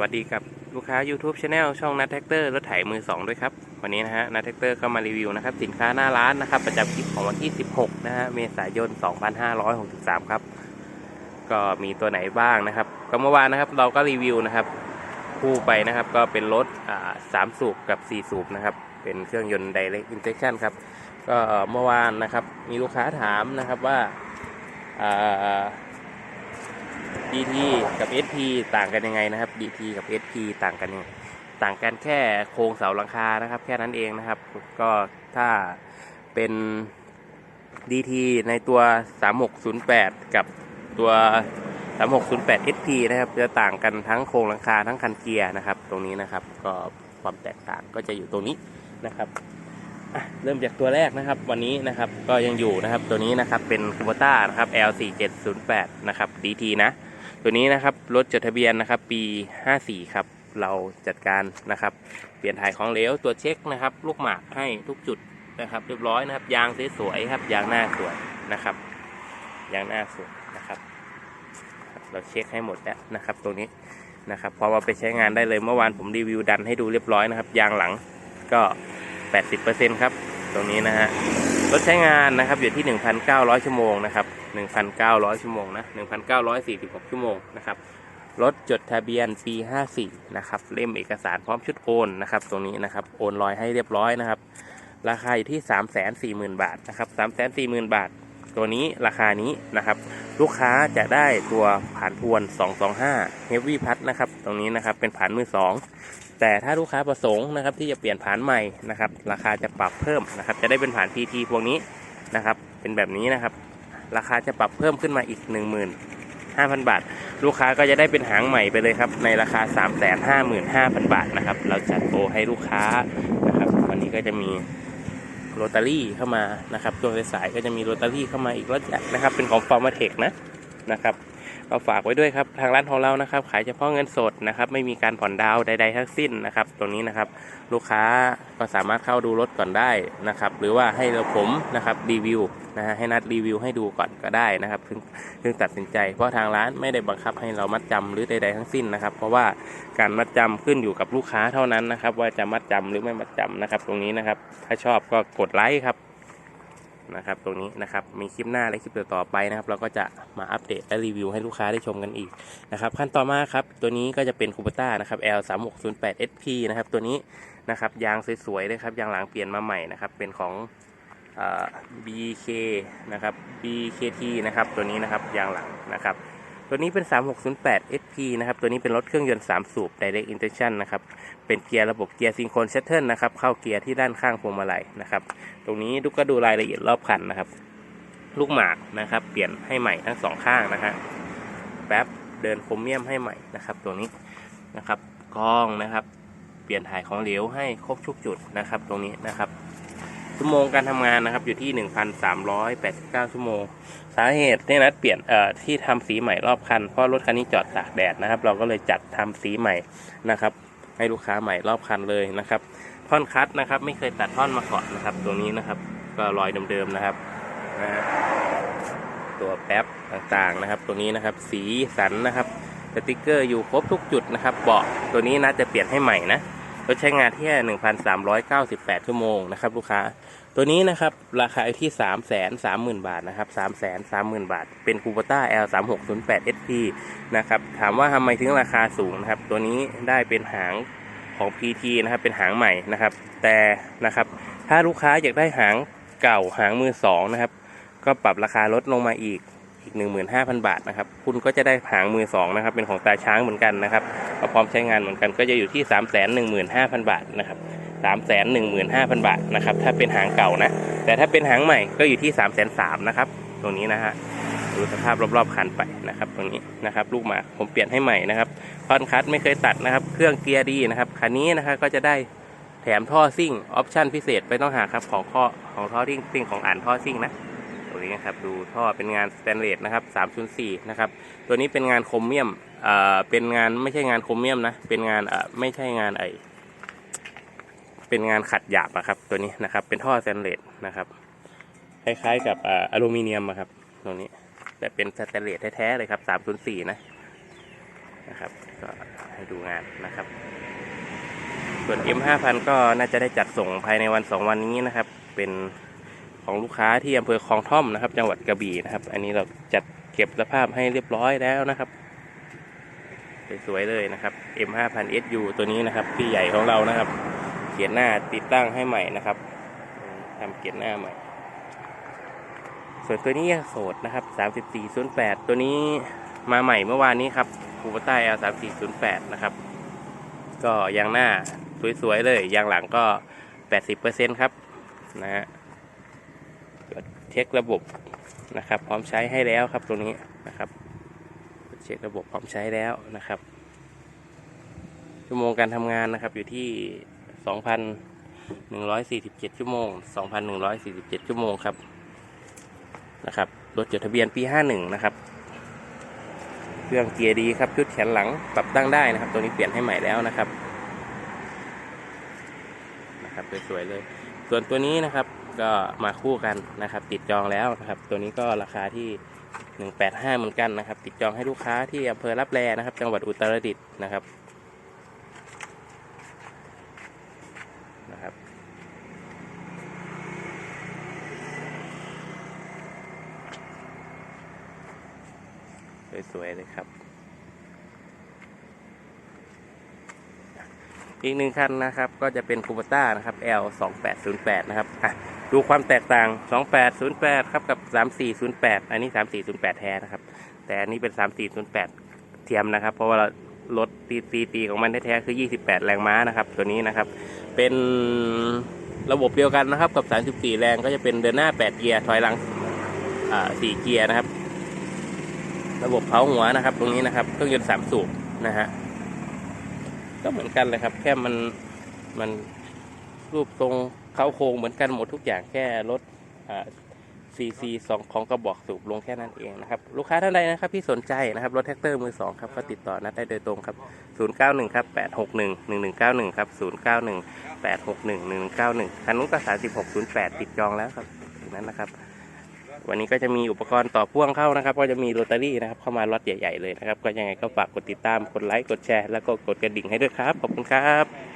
วัสดีกับลูกค้า YouTube Channel ช่องนัทแท็กเตอร์รถไถมือ 2 ด้วยครับ วันนี้นะฮะนัทแท็กเตอร์ก็มารีวิวนะครับสินค้าหน้าร้านนะครับ ประจำคลิปของวันที่ 16 นะฮะเมษายน 2563 ครับ ก็มีตัวไหนบ้างนะครับ ก็เมื่อวานนะครับเราก็รีวิวนะครับ คู่ไปนะครับก็เป็นรถสามสูบกับ 4 สูบนะครับ เป็นเครื่องยนต์ Direct Injection ครับ ก็เมื่อวานนะครับมีลูกค้าถามนะครับว่า DT กับ SP ต่างกันยังไงนะครับ DT กับ SP ต่างกันยังไงต่างกันแค่โครงเสาหลังคานะครับ แค่นั้นเองนะครับ ก็ถ้าเป็น DT ในตัว 3608 กับตัว 3608 SP นะครับ จะต่างกันทั้งโครงหลังคาทั้งคันเกียร์นะครับ ตรงนี้นะครับ ก็ความแตกต่างก็จะอยู่ตรงนี้นะครับเริ่มจากตัวแรกนะครับ วันนี้นะครับก็ยังอยู่นะครับตัวนี้นะครับเป็น k u b o t a นะครับ L4708 นะครับ DT นะ ตัวนี้นะครับรถจดทะเบียนนะครับ ปี 54 ครับ เราจัดการนะครับ เปลี่ยนถ่ายของเหลวตัวเช็คนะครับ ลูกหมากให้ทุกจุดนะครับ เรียบร้อยนะครับ ยางสวยๆครับ ยางหน้าสวยนะครับ ยางหน้าสวยนะครับ เราเช็คให้หมดแล้วนะครับ ตรงนี้นะครับพอมาไปใช้งานได้เลยเมื่อวานผมรีวิวดันให้ดูเรียบร้อยนะครับ ยางหลังก็ 80%ครับ ตรงนี้นะฮะรถใช้งานนะครับอยู่ที่ 1,900 ชั่วโมงนะครับ 1,900 ชั่วโมงนะ1,946 ชั่วโมงนะครับรถจดทะเบียนปี 54 นะครับ เล่มเอกสารพร้อมชุดโอนนะครับ ตรงนี้นะครับ โอนลอยให้เรียบร้อยนะครับ ราคาอยู่ที่ 340,000 บาทนะครับ 340,000 บาท ตัวนี้ราคานี้นะครับ ลูกค้าจะได้ตัวผ่านทวน 225 Heavy Pass นะครับ ตรงนี้นะครับเป็นผ่านมือ 2 แต่ถ้าลูกค้าประสงค์นะครับที่จะเปลี่ยนผ่านใหม่นะครับ ราคาจะปรับเพิ่มนะครับ จะได้เป็นผ่าน PT พวกนี้นะครับ เป็นแบบนี้นะครับ ราคาจะปรับเพิ่มขึ้นมาอีก 15,000 บาท ลูกค้าก็จะได้เป็นหางใหม่ไปเลยครับ ในราคา 355,000 บาทนะครับ เราจัดโปรให้ลูกค้านะครับ วันนี้ก็จะมีโรตารี่เข้ามานะครับตัวสายๆก็จะมีโรตารี่เข้ามาอีกรถใหญ่นะครับ เป็นของฟอร์มาเทคนะนะครับ ก็ฝากไว้ด้วยครับทางร้านของเรานะครับ ขายเฉพาะเงินสดนะครับ ไม่มีการผ่อนดาวใด ๆ ทั้งสิ้นนะครับ ตรงนี้นะครับ ลูกค้าก็สามารถเข้าดูรถก่อนได้นะครับ หรือว่าให้เราผมนะครับรีวิวนะฮะให้นัดรีวิวให้ดูก่อนก็ได้นะครับถึงถึงตัดสินใจ เพราะทางร้านไม่ได้บังคับให้เรามัดจำหรือใด ๆ ทั้งสิ้นนะครับ เพราะว่าการมัดจำขึ้นอยู่กับลูกค้าเท่านั้นนะครับ ว่าจะมัดจำหรือไม่มัดจำนะครับ ตรงนี้นะครับ ถ้าชอบก็กดไลค์ครับ นะครับ ตรงนี้นะครับ มีคลิปหน้าและคลิปต่อไปนะครับ เราก็จะมาอัปเดตและรีวิวให้ลูกค้าได้ชมกันอีกนะครับ ขั้นต่อมาครับ ตัวนี้ก็จะเป็นคูปต้านะครับ L 3 6 0 8 SP นะครับ ตัวนี้นะครับ ยางสวยๆเลยครับ ยางหลังเปลี่ยนมาใหม่นะครับ เป็นของอ BK นะครับ BKT นะครับ ตัวนี้นะครับ ยางหลังนะครับ ตัวนี้เป็น 3608 SP นะครับ ตัวนี้เป็นรถเครื่องยนต์ 3 สูบ Direct Injection นะครับ เป็นเกียร์ระบบเกียร์ซิงโครนเชตเทิลนะครับ เข้าเกียร์ที่ด้านข้างพวงมาลัยนะครับ ตรงนี้ดูก็ดูรายละเอียดรอบคันนะครับ ลูกหมากนะครับ เปลี่ยนให้ใหม่ทั้งสองข้างนะฮะ แป๊บเดินโครเมียมให้ใหม่นะครับ ตัวนี้นะครับกล้องนะครับ เปลี่ยนถ่ายของเหลวให้ครบทุกจุดนะครับ ตรงนี้นะครับ ชั่วโมงการทำงานนะครับ อยู่ที่ 1,389 ชั่วโมง สาเหตุที่นัดเปลี่ยนเอ่อที่ทำสีใหม่รอบคัน เพราะรถคันนี้จอดตากแดดนะครับ เราก็เลยจัดทำสีใหม่นะครับ ให้ลูกค้าใหม่รอบคันเลยนะครับ ท่อนคัดนะครับ ไม่เคยตัดท่อนมาก่อนนะครับ ตัวนี้นะครับ ก็รอยเดิมๆนะครับนะฮะตัวแป๊บต่างๆนะครับ ตัวนี้นะครับ สีสันนะครับสติกเกอร์อยู่ครบทุกจุดนะครับ เบาะตัวนี้นะจะเปลี่ยนให้ใหม่นะ รถใช้งานที่ 1,398 ชั่วโมงนะครับลูกค้า ตัวนี้นะครับราคาอยู่ที่ 3 3 0 0 0 0 บาทนะครับ 3 3 0 0 0 0 บาท เป็นคูปต้า L 3 6 0 8 SP นะครับ ถามว่าทำไมถึงราคาสูงนะครับ ตัวนี้ได้เป็นหางของ PT นะครับ เป็นหางใหม่นะครับ แต่นะครับ ถ้าลูกค้าอยากได้หางเก่าหางมือสองนะครับ ก็ปรับราคาลดลงมาอีก อีก 15,000 บาทนะครับ คุณก็จะได้หางมือสองนะครับ เป็นของตาช้างเหมือนกันนะครับก็พร้อมใช้งานเหมือนกันก็จะอยู่ที่ 315,000 บาทนะครับ315,000 บาทนะครับ ถ้าเป็นหางเก่านะ แต่ถ้าเป็นหางใหม่ก็อยู่ที่ 303,000นะครับ ตรงนี้นะฮะ ดูสภาพรอบๆคันไปนะครับ ตรงนี้นะครับ ลูกหมาผมเปลี่ยนให้ใหม่นะครับคอนคัตไม่เคยตัดนะครับ เครื่องเกียร์ดีนะครับ คันนี้นะครับก็จะได้แถมท่อซิ่ง ออปชั่นพิเศษไม่ต้องหาครับ ของข้อของท่อซิ่งซิ่งของอ่านท่อซิ่งนะ ตัวนี้นะครับดูท่อเป็นงานสแตนเลสนะครับ304นะครับตัวนี้เป็นงานโครเมียมเอ่อเป็นงานไม่ใช่งานโครเมียมนะเป็นงานเอ่อไม่ใช่งานไอเป็นงานขัดหยาบนะครับตัวนี้นะครับเป็นท่อสแตนเลสนะครับคล้ายๆกับอ่ออลูมิเนียมอะครับตรงนี้แต่เป็นสแตนเลสแท้ๆเลยครับ304นะนะครับก็ให้ดูงานนะครับ ส่วน M5000 ก็น่าจะได้จัดส่งภายในวัน 2 วันนี้นะครับ เป็น ของลูกค้าที่อำเภอคลองท่อมนะครับ จังหวัดกระบี่นะครับ อันนี้เราจัดเก็บสภาพให้เรียบร้อยแล้วนะครับสวยๆเลยนะครับ M5000 SU ตัวนี้นะครับพี่ใหญ่ของเรานะครับ เขียนหน้าติดตั้งให้ใหม่นะครับทำเขียนหน้าใหม่ ส่วนตัวนี้ยังโสดนะครับ 3408 ตัวนี้มาใหม่เมื่อวานนี้ครับคูปต้า L 3408 นะครับ ก็ยางหน้าสวยๆเลยยางหลังก็ 80%ครับนะฮะ เช็คระบบนะครับ พร้อมใช้ให้แล้วครับตัวนี้นะครับ เช็คระบบพร้อมใช้แล้วนะครับ ชั่วโมงการทำงานนะครับอยู่ที่ 2,147 ชั่วโมง 2,147 ชั่วโมงครับนะครับรถจดทะเบียนปี 51 นะครับ เครื่องเกียร์ดีครับ ชุดแขนหลังปรับตั้งได้นะครับ ตัวนี้เปลี่ยนให้ใหม่แล้วนะครับ นะครับสวยๆเลย ส่วนตัวนี้นะครับ ก็มาคู่กันนะครับ ติดจองแล้วนะครับ ตัวนี้ก็ราคาที่ 185 เหมือนกันนะครับ ติดจองให้ลูกค้าที่อำเภอรับแลนะครับ จังหวัดอุตรดิตถ์นะครับนะครับ สวยๆเลยครับอีกหนึ่งคันนะครับก็จะเป็นคูปต้านะครับ L 2 8 0 8นะครับอะ ดูความแตกต่าง 2808 ครับกับ 3408 อันนี้ 3408 แท้นะครับ แต่อันนี้เป็น 3408 เทียมนะครับ เพราะว่ารถตีตีตีของมันแท้ๆคือ 28 แรงม้านะครับ ตัวนี้นะครับ เป็นระบบเดียวกันนะครับ กับ 34 แรงก็จะเป็นเดินหน้า 8 เกียร์ ถอยหลังอ่า4เกียร์นะครับ ระบบเผาหัวนะครับ ตรงนี้นะครับ เครื่องยนต์สามสูบนะฮะ ก็เหมือนกันเลยครับ แค่มันมันรูปทรง เข้าโครงเหมือนกันหมดทุกอย่างแค่ลดซีซีสองของกระบอกสูบลงแค่นั้นเองนะครับ ลูกค้าท่านใดนะครับที่สนใจนะครับรถแท็กเตอร์มือสองครับก็ติดต่อนัดได้โดยตรงครับ 091 ครับ 861 1191 ครับ 091 861 1191คันนู้นก็ 3608 ติดจองแล้วครับถึงนั้นนะครับ วันนี้ก็จะมีอุปกรณ์ต่อพ่วงเข้านะครับ ก็จะมีโรตารี่นะครับเข้ามาล็อตใหญ่ ๆ เลยนะครับ ก็ยังไงก็ฝากกดติดตามกดไลค์กดแชร์แล้วก็กดกระดิ่งให้ด้วยครับขอบคุณครับ